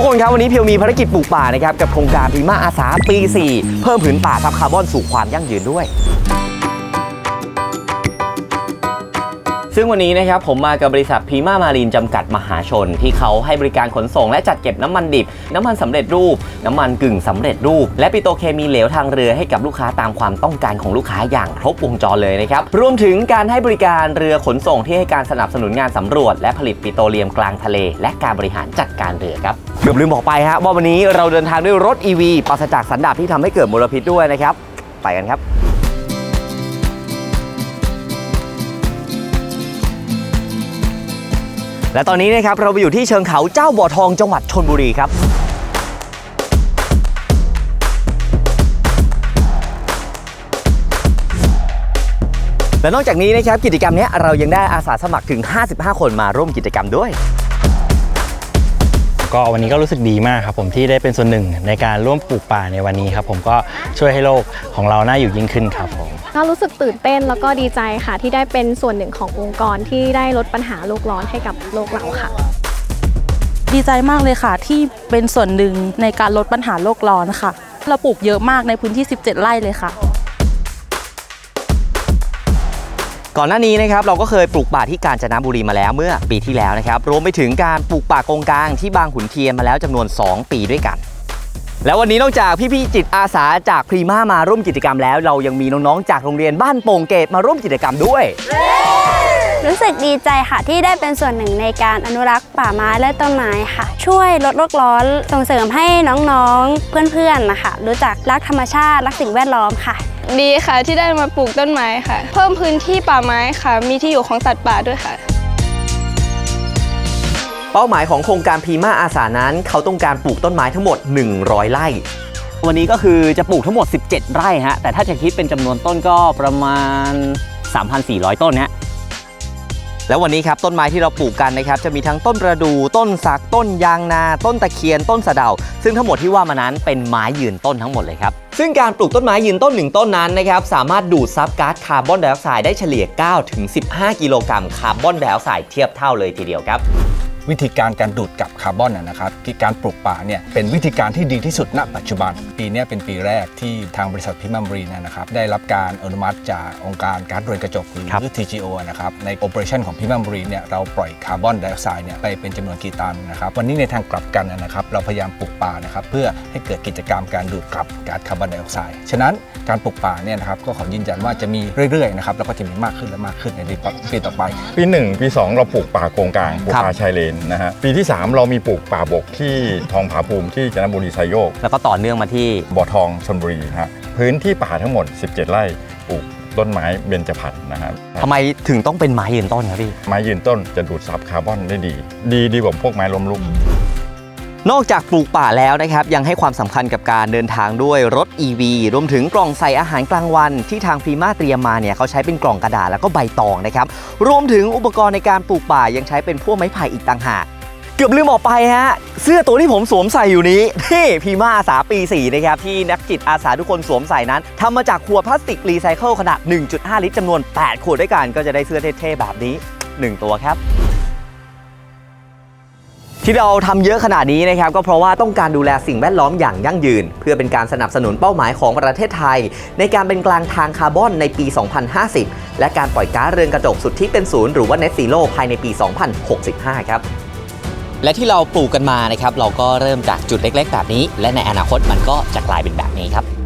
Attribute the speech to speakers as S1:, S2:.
S1: ทุกคนครับวันนี้เพียวมีภารกิจปลูกป่านะครับกับโครงการพีมาอาสาปี 4 เพิ่มผืนป่าทับคาร์บอนสู่ความยั่งยืนด้วย ซึ่งวันนี้นะครับผมมากับบริษัทพีมามารีนจำกัดมหาชน ที่เขาให้บริการขนส่งและจัดเก็บน้ำมันดิบ น้ำมันสำเร็จรูป น้ำมันกึ่งสำเร็จรูป และปิโตรเคมีเหลวทางเรือให้กับลูกค้าตามความต้องการของลูกค้าอย่างครบวงจรเลยนะครับรวมถึงการให้บริการเรือขนส่งที่ให้การสนับสนุนงานสำรวจ และผลิตปิโตรเลียมกลางทะเล และการบริหารจัดการเรือครับเกือบลืมบอกไปฮะว่าวันนี้เราเดินทางด้วยรถ EV ปราศจากสันดาปที่ทำให้เกิดมลพิษด้วยนะครับไปกันครับ และตอนนี้นะครับเราไปอยู่ที่เชิงเขาเจ้าบ่อทองจังหวัดชนบุรีครับและนอกจากนี้นะครับกิจกรรมนี้เรายังได้อาสาสมัครถึง 55 คนมาร่วมกิจกรรมด้วย
S2: ก็วันนี้ก็รู้สึกดีมากครับผมที่ได้เป็นส่วนหนึ่งในการร่วมปลูกป่าในวันนี้ครับผมก็ช่วยให้โลกของเราน่าอยู่ยิ่งขึ้นครับผม
S3: ก็รู้สึกตื่นเต้นแล้วก็ดีใจค่ะ ที่ได้เป็นส่วนหนึ่งขององค์กรที่ได้ลดปัญหาโลกร้อนให้กับโลกเราค่ะ
S4: ดีใจมากเลยค่ะ ที่เป็นส่วนหนึ่งในการลดปัญหาโลกร้อนค่ะเราปลูกเยอะมากในพื้นที่ 17 ไร่เลยค่ะ
S1: ก่อนหน้านี้นะครับเราก็เคยปลูกป่าที่กาญจนบุรีมาแล้วเมื่อปีที่แล้วนะครับรวมไปถึงการปลูกป่ากงกลางที่บางขุนเทียนมาแล้วจำนวน 2 ปีด้วยกัน แล้ววันนี้นอกจากพี่ๆจิตอาสาจากพรีมามาร่วมกิจกรรมแล้ว เรายังมีน้องๆจากโรงเรียนบ้านโป่งเกตมาร่วมกิจกรรมด้วย
S5: รู้สึกดีใจค่ะที่ได้เป็นส่วนหนึ่งในการอนุรักษ์ป่าไม้และต้นไม้ค่ะ ช่วยลดโลกร้อนส่งเสริมให้น้องๆเพื่อนๆนะคะรู้จักรักธรรมชาติรักสิ่งแวดล้อมค่ะ
S6: ดีค่ะที่ได้มาปลูกต้นไม้ค่ะ เพิ่มพื้นที่ป่าไม้ค่ะ มีที่อยู่ของสัตว์ป่าด้วยค่ะ
S1: เป้าหมายของโครงการพีมาอาสานั้น เขาต้องการปลูกต้นไม้ทั้งหมด 100 ไร่ วันนี้ก็คือจะปลูกทั้งหมด 17 ไร่ฮะ แต่ถ้าจะคิดเป็นจำนวนต้นก็ประมาณ 3,400 ต้นฮะแล้ววันนี้ครับต้นไม้ที่เราปลูกกันนะครับจะมีทั้งต้นประดู่ต้นสักต้นยางนา ต้นตะเคียนต้นสะเดา ซึ่งทั้งหมดที่ว่ามานั้นเป็นไม้ยืนต้นทั้งหมดเลยครับซึ่งการปลูกต้นไม้ยืนต้นหนึ่งต้นนั้นนะครับสามารถดูดซับก๊าซคาร์บอนไดออกไซด์ได้เฉลี่ย9ถึง15 กิโลกรัมคาร์บอนไดออกไซด์เทียบเท่าเลยทีเดียวครับ
S7: วิธีการการดูดกลับคาร์บอนนะนะครับที่การปลูกป่าเนี่ยเป็นวิธีการที่ดีที่สุดณ ปัจจุบัน ปีเนี้ยเป็นปีแรกที่ทางบริษัทพิมพ์บรีเนยนะครับได้รับการอนุมัติจากองค์การการเรือนกระจกหรือ
S1: ครับ
S7: TGO นะครับในโอเปอเรชันของพิมพ์บรีเนี่ยเราปล่อยคาร์บอนไดออกไซด์เนี่ยไปเป็นจำนวนกี่ตันนะครับวันนี้ในทางกลับกันนะครับเราพยายามปลูกป่านะครับเพื่อให้เกิดกิจกรรมการดูดกลับก๊าซคาร์บอนไดออกไซด์ฉะนั้นการปลูกป่าเนี่ยนะครับก็ขอยืนยันว่าจะมีเรื่อยๆนะครับแล้วก็จะมีมากขึ้นและมากขึ้นในปีต่อไป
S8: ปี1ปี 2 เราปลูกป่าโกงกลางปลูก
S1: ครับ
S8: ป่าชายเลนนะฮะปีที่ 3 เรามีปลูกป่าบกที่ทองผาภูมิที่จันทบุรีไซโยก
S1: แล้วก็ต่อเนื่องมาที่
S8: บ่อทองชนบุรีนะฮะพื้นที่ป่าทั้งหมด 17 ไร่ปลูกต้นไม้เบญจพรรณนะฮะ
S1: ทำไมถึงต้องเป็นไม้ยืนต้นครับพี่
S8: ไม้ยืนต้นจะดูดซับคาร์บอนได้ดี ดีดีกว่าพวกไม้ล้มลุก
S1: นอกจากปลูกป่าแล้วนะครับ ยังให้ความสำคัญกับการเดินทางด้วยรถ EV รวมถึงกล่องใส่อาหารกลางวัน ที่ทางพรีมาเตรียมมาเนี่ยเขาใช้เป็นกล่องกระดาษแล้วก็ใบตองนะครับ รวมถึงอุปกรณ์ในการปลูกป่ายังใช้เป็นพวกไม้ไผ่อีกต่างหากเกือบลืมออกไปฮะ เสื้อตัวที่ผมสวมใส่อยู่นี้นี่พีมาอาสาปี4นะครับที่นักจิตอาสาทุกคนสวมใส่นั้นทำมาจากขวดพลาสติกรีไซเคิลขนาด 1.5 ลิตรจำนวน 8 ขวดด้วยกันก็จะได้เสื้อเท่ๆแบบนี้ 1 ตัวครับ ที่เราทำเยอะขนาดนี้นะครับก็เพราะว่าต้องการดูแลสิ่งแวดล้อมอย่างยั่งยืน เพื่อเป็นการสนับสนุนเป้าหมายของประเทศไทย ในการเป็นกลางทางคาร์บอนในปี 2050 และการปล่อยก๊าซเรือนกระจกสุดที่เป็นศูนย์หรือว่า Net Zero ภายในปี 2065 ครับและที่เราปลูกกันมานะครับเราก็เริ่มจากจุดเล็ก ๆ แบบนี้ และในอนาคตมันก็จะกลายเป็นแบบนี้ครับ